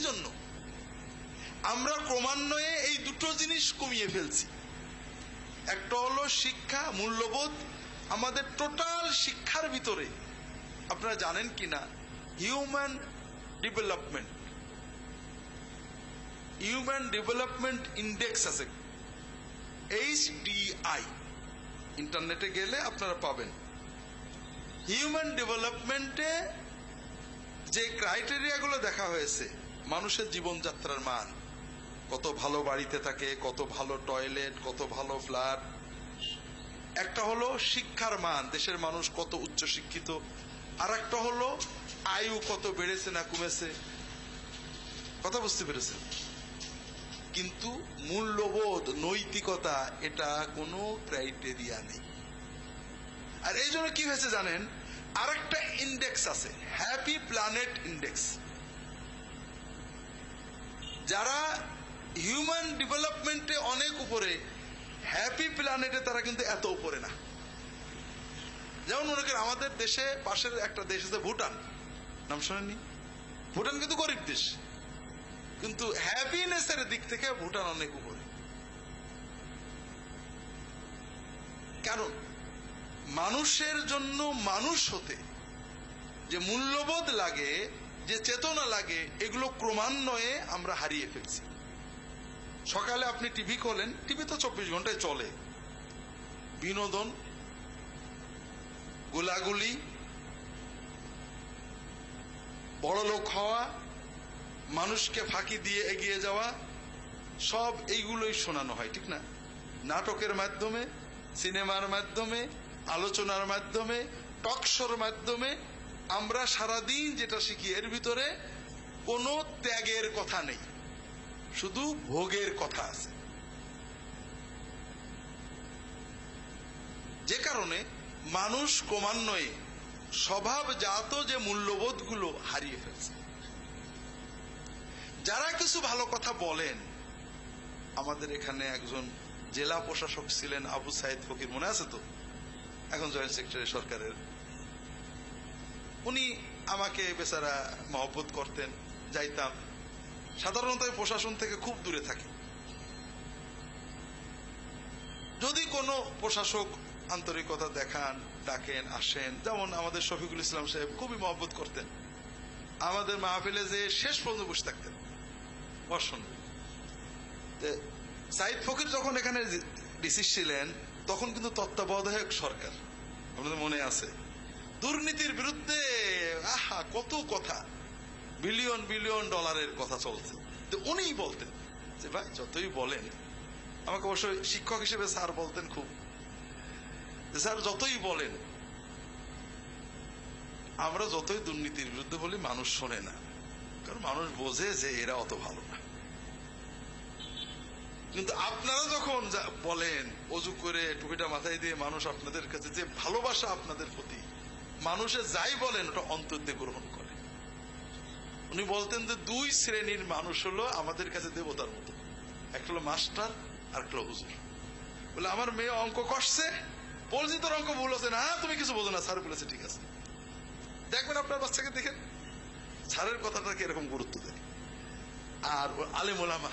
জন্য। আমরা ক্রমান্বয়ে এই দুটো জিনিস কমিয়ে ফেলছি। একটা হলো শিক্ষা, মূল্যবোধ। আমাদের টোটাল শিক্ষার ভিতরে আপনারা জানেন কি না human development. Human development index আছে। এইচ ডিআই ইন্টারনেটে গেলে আপনারা পাবেন। হিউম্যান ডেভেলপমেন্টে যে ক্রাইটেরিয়াগুলো দেখা হয়েছে মানুষের জীবনযাত্রার মান। কত ভালো বাড়িতে থাকে, কত ভালো টয়লেট, কত ভালো ফ্ল্যাট। একটা হলো শিক্ষার মান, দেশের মানুষ কত উচ্চ শিক্ষিত আর একটা হলো আয়ু কত বেড়েছে না কমেছে। কথা বুঝতে পেরেছেন? কিন্তু মূল্যবোধ, নৈতিকতা, এটা কোনো ক্রাইটেরিয়া নেই। আর এই জন্য কি হয়েছে জানেন? আরেকটা ইন্ডেক্স আছে হ্যাপি প্ল্যানেট ইন্ডেক্স যারা হিউম্যান ডেভেলপমেন্টে অনেক উপরে হ্যাপি প্ল্যানেটে তারা কিন্তু এত উপরে না। যেমন মনে করেন আমাদের দেশে পাশের একটা দেশ আছে ভুটান। নাম শোনেননি? ভুটান কিন্তু গরিব দেশ। কিন্তু হ্যাপিনেসের দিক থেকে ভুটান অনেক উপরে। কারণ, মানুষের জন্য মানুষ হতে যে মূল্যবোধ লাগে যে চেতনা লাগে, এগুলো ক্রমান্বয়ে আমরা হারিয়ে ফেলছি। সকালে আপনি টিভি খোলেন, টিভি তো চব্বিশ ঘন্টায় চলে। বিনোদন, গোলাগুলি বড় লোক হওয়া, মানুষকে ফাঁকি দিয়ে এগিয়ে যাওয়া, সব এইগুলোই শোনানো হয়, ঠিক না? নাটকের মাধ্যমে, সিনেমার মাধ্যমে, আলোচনার মাধ্যমে টকশোর মাধ্যমে আমরা সারাদিন যেটা শিখি, এর ভিতরে কোনো ত্যাগের কথা নেই। শুধু ভোগের কথা আছে। যে কারণে মানুষ ক্রমান্বয়ে স্বভাবজাত যে মূল্যবোধগুলো হারিয়ে ফেলছে। যারা কিছু ভালো কথা বলেন, আমাদের এখানে একজন জেলা প্রশাসক ছিলেন আবু সাইদ ফকির, মনে আছে তো? এখন জয়েন্ট সেক্রেটারি সরকারের। উনি আমাকে বেচারা মহব্বত করতেন, যাইতাম। সাধারণত প্রশাসন থেকে খুব দূরে থাকি। যদি কোনো প্রশাসক আন্তরিকতা দেখান, ডাকেন, আসেন, যেমন আমাদের শফিকুল ইসলাম সাহেব খুবই মহব্বত করতেন। আমাদের মাহফিলে যে শেষ পর্যন্ত বসে থাকতেন, বর্ষণ। সাইদ ফকির যখন এখানে ডিসি ছিলেন, তখন কিন্তু তত্ত্বাবধায়ক সরকার, আপনাদের মনে আছে? দুর্নীতির বিরুদ্ধে, আহা, কত কথা। বিলিয়ন বিলিয়ন ডলারের কথা চলছে। তো উনি বলতেন যে, ভাই, যতই বলেন, আমাকে অবশ্যই শিক্ষক হিসেবে স্যার বলতেন খুব। স্যার, যতই বলেন, আমরা যতই দুর্নীতির বিরুদ্ধে বলি, মানুষ শোনে না। কারণ মানুষ বোঝে যে, এরা অত ভালো না। কিন্তু আপনারা যখন বলেন, অজু করে টুপিটা মাথায় দিয়ে মানুষ আপনাদের কাছে যে ভালোবাসা আপনাদের প্রতি মানুষে যাই বলেন, ওটা অন্তর দিয়ে গ্রহণ করে। উনি বলতেন যে, দুই শ্রেণির মানুষ হলো আমাদের কাছে দেবতার মতো। একটা হলো মাস্টার আর একটা হুজুর। বলে, আমার মেয়ে অঙ্ক কষছে বলছি তোর অঙ্ক ভুল আছে না, তুমি কিছু বোঝো না, স্যার বলেছে ঠিক আছে। দেখবেন আপনার বাচ্চাকে দেখেন, স্যারের কথাটাকে এরকম গুরুত্ব দেয়? আর আলেম ওলামা।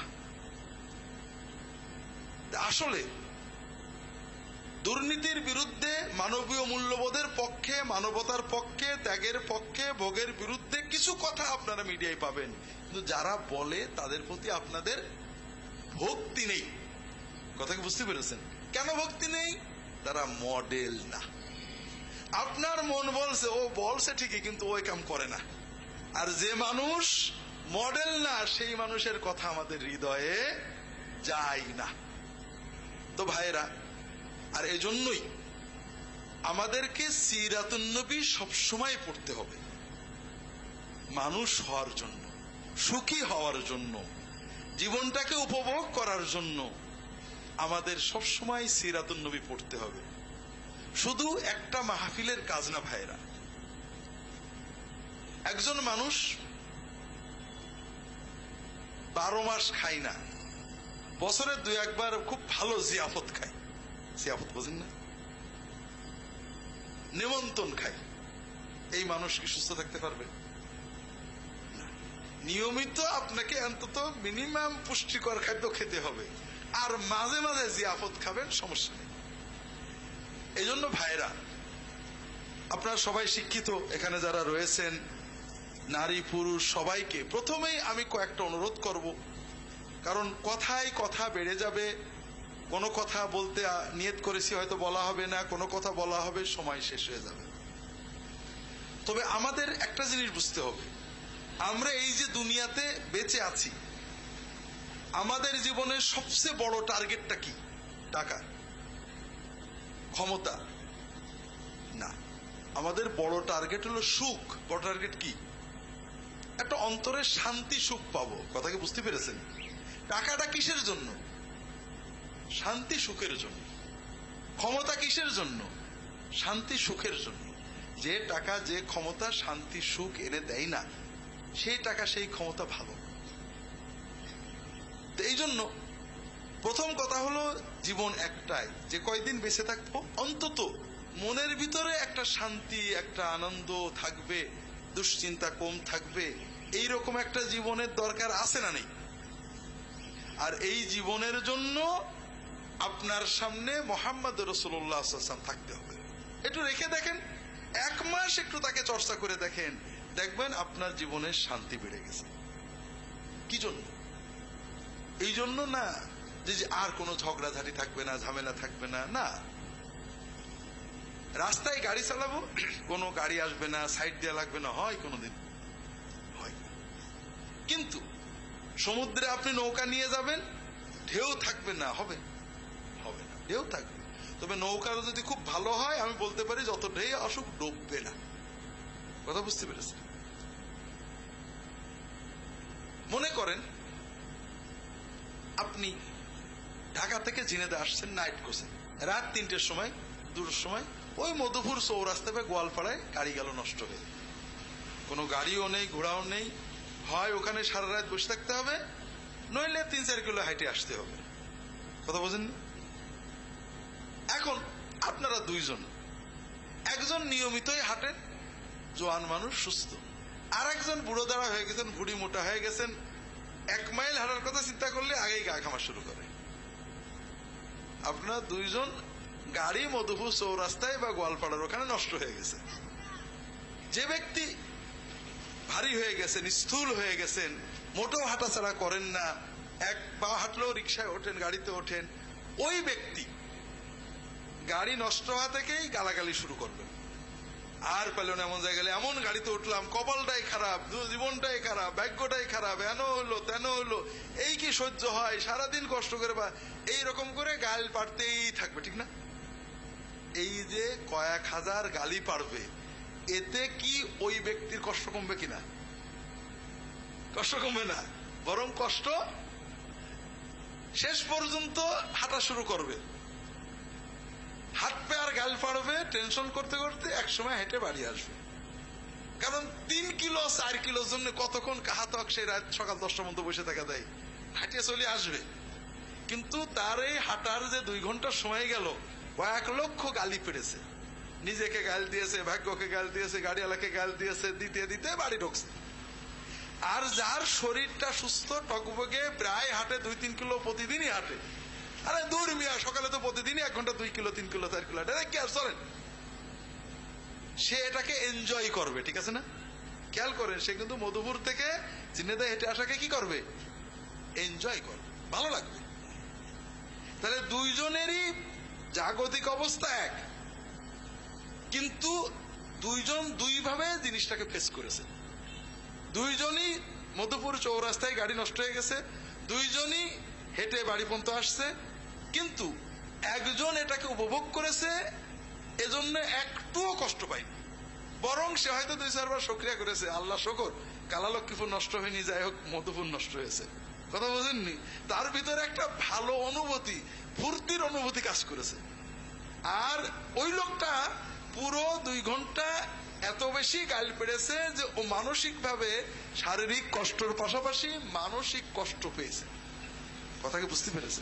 আসলে দুর্নীতির বিরুদ্ধে মানবীয় মূল্যবোধের পক্ষে, মানবতার পক্ষে, ত্যাগের পক্ষে, ভোগের বিরুদ্ধে কিছু কথা আপনারা মিডিয়ায় পাবেন। কিন্তু যারা বলে তাদের প্রতি আপনাদের ভক্তি নেই। কথা কি বুঝতে পেরেছেন? কেন ভক্তি নেই? তারা মডেল না। আপনার মন বলছে, ও বলছে ঠিকই, কিন্তু ওই কাম করে না। আর যে মানুষ মডেল না, সেই মানুষের কথা আমাদের হৃদয়ে যায় না। তো ভাইরা আর এজন্যই আমাদেরকে সিরাতুন্নবী সবসময় পড়তে হবে। মানুষ হওয়ার জন্য, সুখী হওয়ার জন্য, জীবনটাকে উপভোগ করার জন্য আমাদের সবসময় সিরাতুন্নবী পড়তে হবে। শুধু একটা মাহফিলের কাজ না ভাইরা একজন মানুষ বারো মাস খায় না, বছরে দুই একবার খুব ভালো জিয়াফত খায়। জিয়াফত বোঝেন না? নেমন্তন খায় এই মানুষ কি সুস্থ থাকতে পারবে? নিয়মিত আপনাকে অন্তত মিনিমাম পুষ্টিকর খাদ্য খেতে হবে। আর মাঝে মাঝে জিয়াফত খাবেন, সমস্যা নেই। এই জন্য ভাইরা, আপনারা সবাই শিক্ষিত, এখানে যারা রয়েছেন, নারী, পুরুষ, সবাইকে প্রথমেই আমি কয়েকটা অনুরোধ করব। কারণ কথায় কথা বেড়ে যাবে কোনো কথা বলতে নিয়ত করেছি, হয়তো বলা হবে না, কোনো কথা বলা হবে, সময় শেষ হয়ে যাবে। তবে আমাদের একটা জিনিস বুঝতে হবে। আমরা এই যে দুনিয়াতে বেঁচে আছি, আমাদের জীবনের সবচেয়ে বড় টার্গেটটা কি? টাকা। ক্ষমতা। না। আমাদের বড় টার্গেট হলো সুখ। বড় টার্গেট কি? একটা অন্তরের শান্তি সুখ পাবো। কথা কি বুঝতে পেরেছেন? টাকাটা কিসের জন্য? শান্তি সুখের জন্য। ক্ষমতা কিসের জন্য? শান্তি সুখের জন্য। যে টাকা, যে ক্ষমতা শান্তি সুখ এনে দেয় না, সেই টাকা, সেই ক্ষমতা ভালো। এই জন্য প্রথম কথা হলো জীবন একটাই। যে কয়দিন বেঁচে থাকব? অন্তত মনের ভিতরে একটা শান্তি, একটা আনন্দ থাকবে, দুশ্চিন্তা কম থাকবে। এই রকম একটা জীবনের দরকার আছে না নেই? আর এই জীবনের জন্য আপনার সামনে মোহাম্মদ রসুল্লাহ থাকতে হবে। একটু রেখে দেখেন, এক মাস একটু তাকে চর্চা করে দেখেন, দেখবেন আপনার জীবনের শান্তি বেড়ে গেছে। কি জন্য? এই জন্য না যে আর কোনো ঝগড়াঝাটি থাকবে না, ঝামেলা থাকবে না না। রাস্তায় গাড়ি চালাবো, কোনো গাড়ি আসবে না, সাইড দেওয়া লাগবে না, হয় কোনোদিন, হয়। কিন্তু সমুদ্রে আপনি নৌকা নিয়ে যাবেন, ঢেউ থাকবে না, হবে। হবে না। ঢেউ থাকবে। তবে নৌকাটা যদি খুব ভালো হয়, আমি বলতে পারি যত ঢেউ আসুক ডুববে না। কথা বুঝতে পেরেছেন? মনে করেন, আপনি ঢাকা থেকে জিনেদে আসছেন নাইট কোসে রাত তিনটের সময়, দুটোর সময়, ওই মধুপুর চৌরাস্তা বা গোয়ালপাড়ায় গাড়ি গেল নষ্ট হয়ে। কোনো গাড়িও নেই, ঘোড়াও নেই। হয় ওখানে সারা রাত বসে থাকতে হবে, নইলে তিন চার কিলো হাইটে আসতে হবে। কথা বোঝেন না? এখন আপনারা দুইজন, একজন নিয়মিতই হাঁটেন, জোয়ান মানুষ সুস্থ। আর একজন বুড়ো দাঁড়া হয়ে গেছেন ভুড়ি মোটা হয়ে গেছেন, এক মাইল হাঁটার কথা চিন্তা করলে আগেই গা খামা শুরু করে। আপনার দুইজন গাড়ি, মধুপুর চৌরাস্তায় বা গোয়ালপাড়ার ওখানে নষ্ট হয়ে গেছে যে ব্যক্তি ভারী হয়ে গেছেন, স্থূল হয়ে গেছেন মোটো হাঁটাছাড়া করেন না, এক পা হাঁটলেও রিক্সায় ওঠেন, গাড়িতে ওঠেন, ওই ব্যক্তি গাড়ি নষ্ট হওয়া থেকেই গালাগালি শুরু করবেন আর পেল না এমন জায়গায় এমন গাড়িতে উঠলাম, কপালটাই খারাপ জীবনটাই খারাপ, ভাগ্যটাই খারাপ, এন হলো, তেন হলো, এই কি সহ্য হয়? সারাদিন কষ্ট করে বা এই রকম করে গাল পারতেই থাকবে, ঠিক না? এই যে কয়েক হাজার গালি পারবে এতে কি ওই ব্যক্তির কষ্ট কমবে কিনা? কষ্ট কমবে না, বরং কষ্ট শেষ পর্যন্ত হাঁটা শুরু করবে। হাঁটবে আর গাল পাড়বে টেনশন করতে করতে এক সময় হেঁটে বাড়ি আসবে। কারণ তিন কিলো, চার কিলোর জন্য কতক্ষণ কাহাতক সেই রাত সকাল দশটার মধ্যে বসে থাকা দেয় হাঁটিয়ে চলে আসবে। কিন্তু তার এই হাঁটার যে দুই ঘণ্টার সময় গেল, কয়েক লক্ষ গালি পেরেছে নিজেকে গাল দিয়েছে, ভাগ্যকে গাল দিয়েছে, গাড়িওয়ালাকে গাল দিয়েছে, দিতে দিতে বাড়ি ঢুকছে। আর যার শরীরটা সুস্থ, টকবগে, প্রায় হাঁটে দুই তিন কিলো প্রতিদিনই হাঁটে। আরে দূর মিয়া, সকালে তো প্রতিদিনই এক ঘণ্টা, দুই কিলো, তিন কিলো, চার কিলো আরে কি সে এটাকে এনজয় করবে, ঠিক আছে না? খেয়াল করেন, সে কিন্তু মধুপুর থেকে চিনেদা হেঁটে আসাকে কি করবে? এনজয় করবে, ভালো লাগবে। তাহলে দুইজনেরই জাগতিক অবস্থা এক। কিন্তু দুইজন দুইভাবে জিনিসটাকে ফেস করেছে। দুইজনই মধুপুর চৌরাস্তায় গাড়ি নষ্ট হয়ে গেছে, দুইজনই হেঁটে বাড়ি পর্যন্ত আসছে কিন্তু একজন এটাকে উপভোগ করেছে, এজন্য একটুও কষ্ট পায়নি। বরং সে হয়তো দুই চারবার সক্রিয়া করেছে, আল্লাহ শকর কালালক্ষ্মীপুর নষ্ট হয়নি, যাই হোক মধুপুর নষ্ট হয়েছে। কথা বোঝেননি? তার ভিতরে একটা ভালো অনুভূতি, ফুর্তির অনুভূতি কাজ করেছে। আর ওই লোকটা পুরো দুই ঘণ্টা এত বেশি গাল পেড়েছে যে ও মানসিক ভাবে শারীরিক কষ্টের পাশাপাশি মানসিক কষ্ট পেয়েছে। কথাকে বুঝতে পেরেছে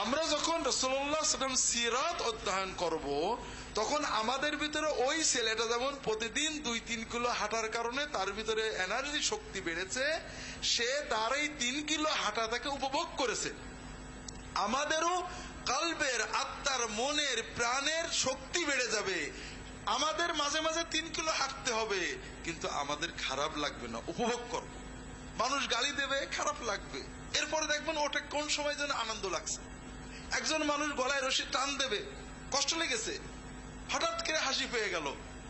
আমরা যখন রসুল্লাহ সাল্লাম সিরাত অধ্যয়ন করব, তখন আমাদের ভিতরে ওই ছেলেটা যেমন প্রতিদিন দুই তিন কিলো হাঁটার কারণে তার ভিতরে এনার্জি শক্তি বেড়েছে, সে তার এই তিন কিলো হাঁটাটাকে উপভোগ করেছে। আমাদেরও কালবের, আত্মার, মনের, প্রাণের শক্তি বেড়ে যাবে। আমাদের মাঝে মাঝে তিন কিলো হাঁটতে হবে, কিন্তু আমাদের খারাপ লাগবে না, উপভোগ করব। মানুষ গালি দেবে, খারাপ লাগবে। এরপরে দেখবেন ওটা কোন সময় যেন আনন্দ লাগছে। একজন মানুষ গলায় রশি টান দেবে, কষ্ট লেগেছে। হঠাৎ করে হাসি পেয়ে গেল,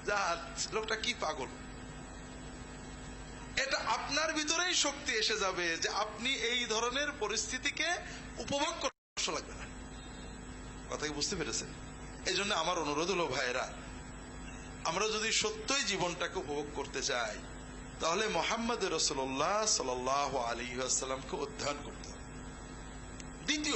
যা লোকটা কি পাগল। এটা আপনার ভিতরেই শক্তি এসে যাবে যে আপনি এই ধরনের পরিস্থিতিকে উপভোগ করতে কষ্ট লাগবে না। কথা কি বুঝতে পেরেছেন? এই জন্য আমার অনুরোধ হলো, ভাইয়েরা, আমরা যদি সত্যই জীবনটাকে উপভোগ করতে চাই, তাহলে মোহাম্মদ রসুল্লাহ সাল আলী আসসালামকে অধ্যয়ন করতে হবে। দ্বিতীয়